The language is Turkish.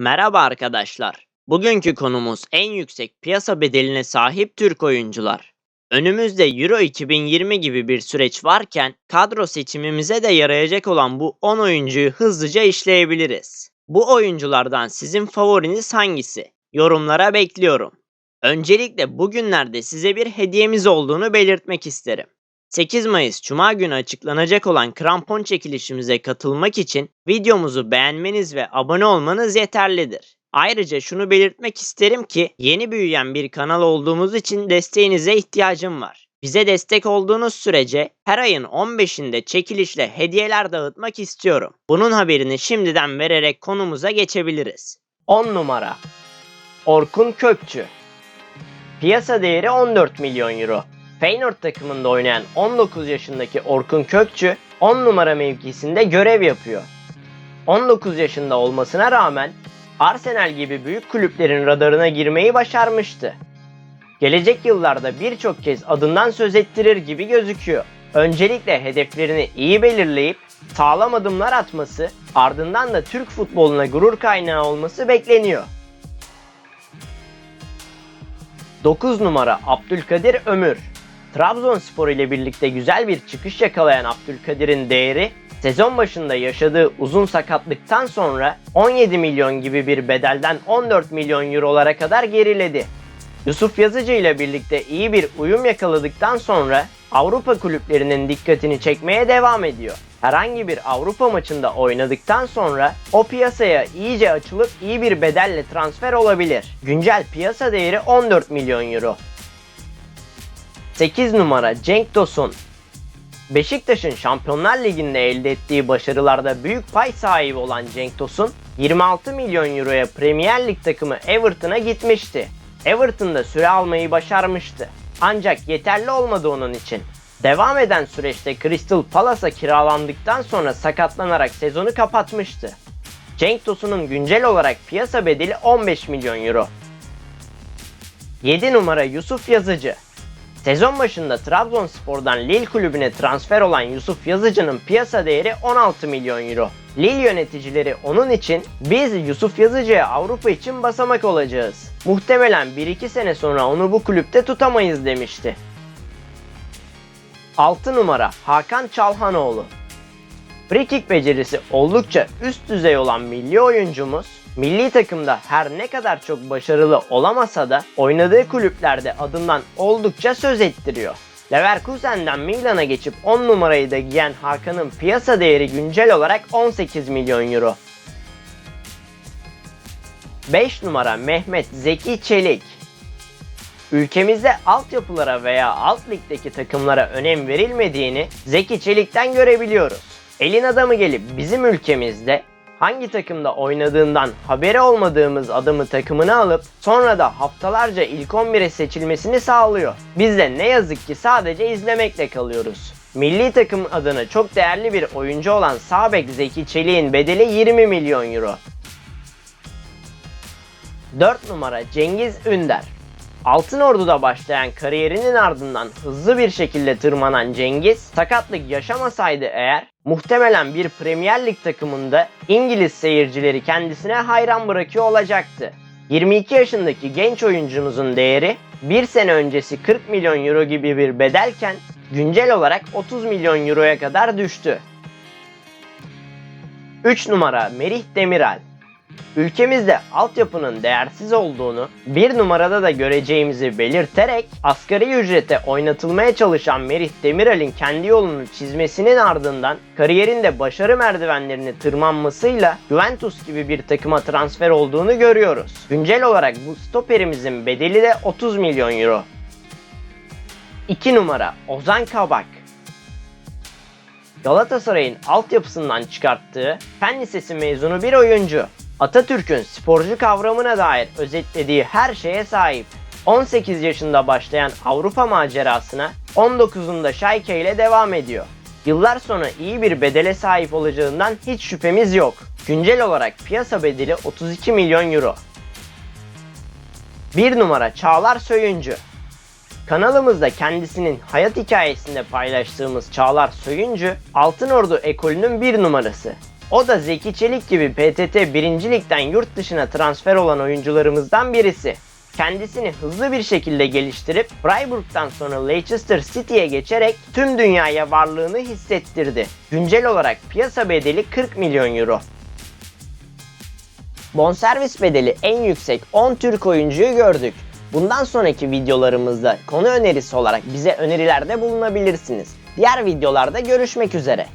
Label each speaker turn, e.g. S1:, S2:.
S1: Merhaba arkadaşlar. Bugünkü konumuz en yüksek piyasa bedeline sahip Türk oyuncular. Önümüzde Euro 2020 gibi bir süreç varken kadro seçimimize de yarayacak olan bu 10 oyuncuyu hızlıca işleyebiliriz. Bu oyunculardan sizin favoriniz hangisi? Yorumlara bekliyorum. Öncelikle bugünlerde size bir hediyemiz olduğunu belirtmek isterim. 8 Mayıs Cuma günü açıklanacak olan krampon çekilişimize katılmak için videomuzu beğenmeniz ve abone olmanız yeterlidir. Ayrıca şunu belirtmek isterim ki yeni büyüyen bir kanal olduğumuz için desteğinize ihtiyacım var. Bize destek olduğunuz sürece her ayın 15'inde çekilişle hediyeler dağıtmak istiyorum. Bunun haberini şimdiden vererek konumuza geçebiliriz. 10 numara Orkun Kökçü Piyasa değeri 14 milyon euro. Feyenoord takımında oynayan 19 yaşındaki Orkun Kökçü 10 numara mevkisinde görev yapıyor. 19 yaşında olmasına rağmen Arsenal gibi büyük kulüplerin radarına girmeyi başarmıştı. Gelecek yıllarda birçok kez adından söz ettirir gibi gözüküyor. Öncelikle hedeflerini iyi belirleyip sağlam adımlar atması, ardından da Türk futboluna gurur kaynağı olması bekleniyor. 9 numara Abdülkadir Ömür Trabzonspor ile birlikte güzel bir çıkış yakalayan Abdülkadir'in değeri sezon başında yaşadığı uzun sakatlıktan sonra 17 milyon gibi bir bedelden 14 milyon eurolara kadar geriledi. Yusuf Yazıcı ile birlikte iyi bir uyum yakaladıktan sonra Avrupa kulüplerinin dikkatini çekmeye devam ediyor. Herhangi bir Avrupa maçında oynadıktan sonra o piyasaya iyice açılıp iyi bir bedelle transfer olabilir. Güncel piyasa değeri 14 milyon euro. 8 numara Cenk Tosun Beşiktaş'ın Şampiyonlar Ligi'nde elde ettiği başarılarda büyük pay sahibi olan Cenk Tosun 26 milyon euroya Premier Lig takımı Everton'a gitmişti. Everton'da süre almayı başarmıştı. Ancak yeterli olmadı onun için. Devam eden süreçte Crystal Palace'a kiralandıktan sonra sakatlanarak sezonu kapatmıştı. Cenk Tosun'un güncel olarak piyasa bedeli 15 milyon euro. 7 numara Yusuf Yazıcı Sezon başında Trabzonspor'dan Lille kulübüne transfer olan Yusuf Yazıcı'nın piyasa değeri 16 milyon euro. Lille yöneticileri onun için biz Yusuf Yazıcı'ya Avrupa için basamak olacağız. Muhtemelen 1-2 sene sonra onu bu kulüpte tutamayız demişti. 6 numara Hakan Çalhanoğlu Frikik becerisi oldukça üst düzey olan milli oyuncumuz milli takımda her ne kadar çok başarılı olamasa da oynadığı kulüplerde adından oldukça söz ettiriyor. Leverkusen'den Milan'a geçip 10 numarayı da giyen Hakan'ın piyasa değeri güncel olarak 18 milyon euro. 5 numara Mehmet Zeki Çelik Ülkemizde altyapılara veya alt ligdeki takımlara önem verilmediğini Zeki Çelik'ten görebiliyoruz. Elin adamı gelip bizim ülkemizde hangi takımda oynadığından haberi olmadığımız adamı takımına alıp sonra da haftalarca ilk 11'e seçilmesini sağlıyor. Biz de ne yazık ki sadece izlemekle kalıyoruz. Milli takım adına çok değerli bir oyuncu olan Sabek Zeki Çelik'in bedeli 20 milyon euro. 4 numara Cengiz Ünder Altın Ordu'da başlayan kariyerinin ardından hızlı bir şekilde tırmanan Cengiz, sakatlık yaşamasaydı eğer muhtemelen bir Premier Lig takımında İngiliz seyircileri kendisine hayran bırakıyor olacaktı. 22 yaşındaki genç oyuncumuzun değeri bir sene öncesi 40 milyon euro gibi bir bedelken güncel olarak 30 milyon euroya kadar düştü. 3 numara Merih Demiral ülkemizde altyapının değersiz olduğunu bir numarada da göreceğimizi belirterek asgari ücrete oynatılmaya çalışan Merih Demirel'in kendi yolunu çizmesinin ardından kariyerinde başarı merdivenlerini tırmanmasıyla Juventus gibi bir takıma transfer olduğunu görüyoruz. Güncel olarak bu stoperimizin bedeli de 30 milyon euro. 2 numara Ozan Kabak Galatasaray'ın altyapısından çıkarttığı Fen Lisesi mezunu bir oyuncu. Atatürk'ün sporcu kavramına dair özetlediği her şeye sahip. 18 yaşında başlayan Avrupa macerasına 19'unda Schalke ile devam ediyor. Yıllar sonra iyi bir bedele sahip olacağından hiç şüphemiz yok. Güncel olarak piyasa bedeli 32 milyon euro. 1 numara Çağlar Söyüncü Kanalımızda kendisinin hayat hikayesinde paylaştığımız Çağlar Söyüncü, Altın Ordu ekolünün bir numarası. O da Zeki Çelik gibi PTT 1. Lig'den yurt dışına transfer olan oyuncularımızdan birisi. Kendisini hızlı bir şekilde geliştirip Freiburg'dan sonra Leicester City'ye geçerek tüm dünyaya varlığını hissettirdi. Güncel olarak piyasa bedeli 40 milyon euro. Bonservis bedeli en yüksek 10 Türk oyuncuyu gördük. Bundan sonraki videolarımızda konu önerisi olarak bize önerilerde bulunabilirsiniz. Diğer videolarda görüşmek üzere.